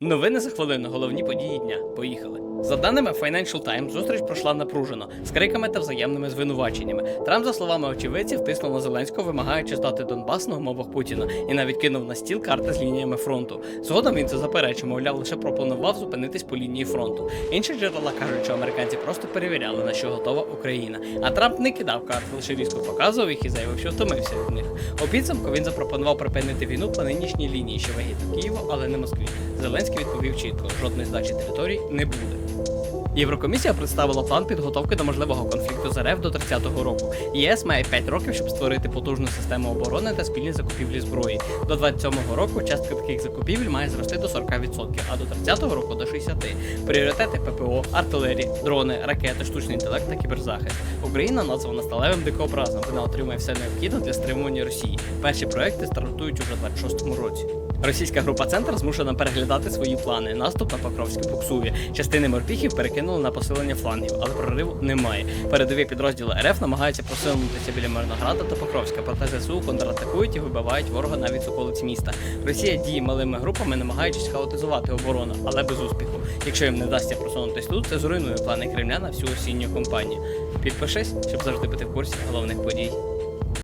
Новини за хвилину, головні події дня. Поїхали. За даними Financial Times, зустріч пройшла напружено, з криками та взаємними звинуваченнями. Трамп, за словами очевидців, тиснув на Зеленського, вимагаючи здати Донбас на умовах Путіна, і навіть кинув на стіл карти з лініями фронту. Згодом він це заперечив, мовляв, лише пропонував зупинитись по лінії фронту. Інші джерела кажуть, що американці просто перевіряли, на що готова Україна. А Трамп не кидав карти, лише різко показував їх і заявив, що втомився від них. У підсумку він запропонував припинити війну по нинішній лінії, що вигідно Києву, але не Москві. Зеленський відповів чітко: жодної здачі територій не буде. Єврокомісія представила план підготовки до можливого конфлікту з РФ до 30-го року. ЄС має 5 років, щоб створити потужну систему оборони та спільні закупівлі зброї. До 27-го року частка таких закупівель має зрости до 40%, а до 30-го року до 60%. Пріоритети ППО, артилерії, дрони, ракети, штучний інтелект та кіберзахист. Україна названа сталевим дикообразом. Вона отримує все необхідне для стримування Росії. Перші проекти стартують уже в 26-му році. Російська група Центр змушена переглядати свої плани. Наступ на Покровське буксує. Частини морпіхів перекинули на посилення флангів, але прориву немає. Передові підрозділи РФ намагаються просунутися біля Мирнограда та Покровська, проте ЗСУ контратакують і вибивають ворога навіть з околиць міста. Росія діє малими групами, намагаючись хаотизувати оборону, але без успіху. Якщо їм не вдасться просунутись тут, це зруйнує плани Кремля на всю осінню кампанію. Підпишись, щоб завжди бути в курсі головних подій.